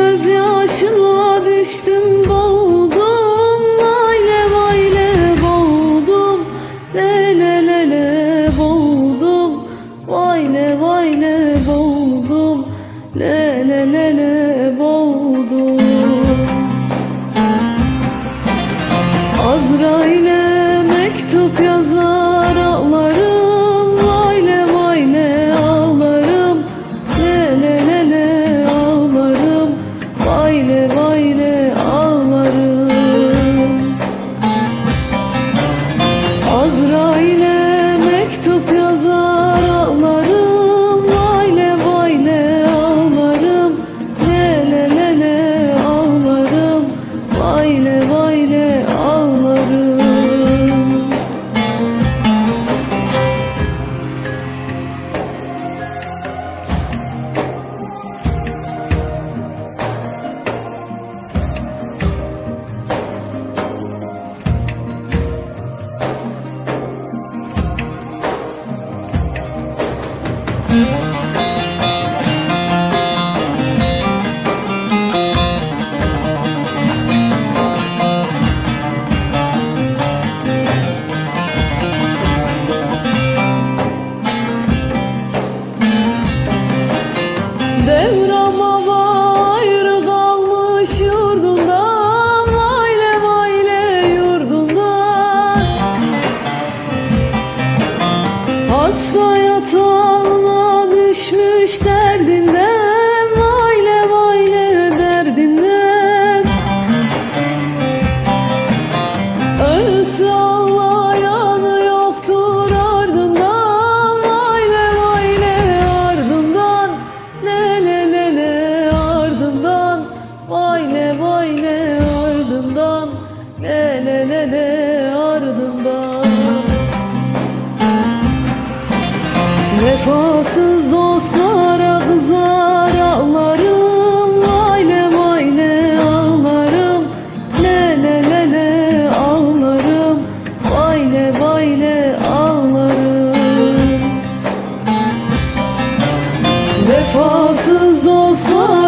gözyaşına düştüm boğdum. Layle vayle boğdum. Lele lele Vayle vayle boğdum. Lele lele Vefasız dostlara kızar ağlarım. Ailem aile ağlarım. Le le le le ağlarım. Bayle bayle ağlarım. Vefasız dostlara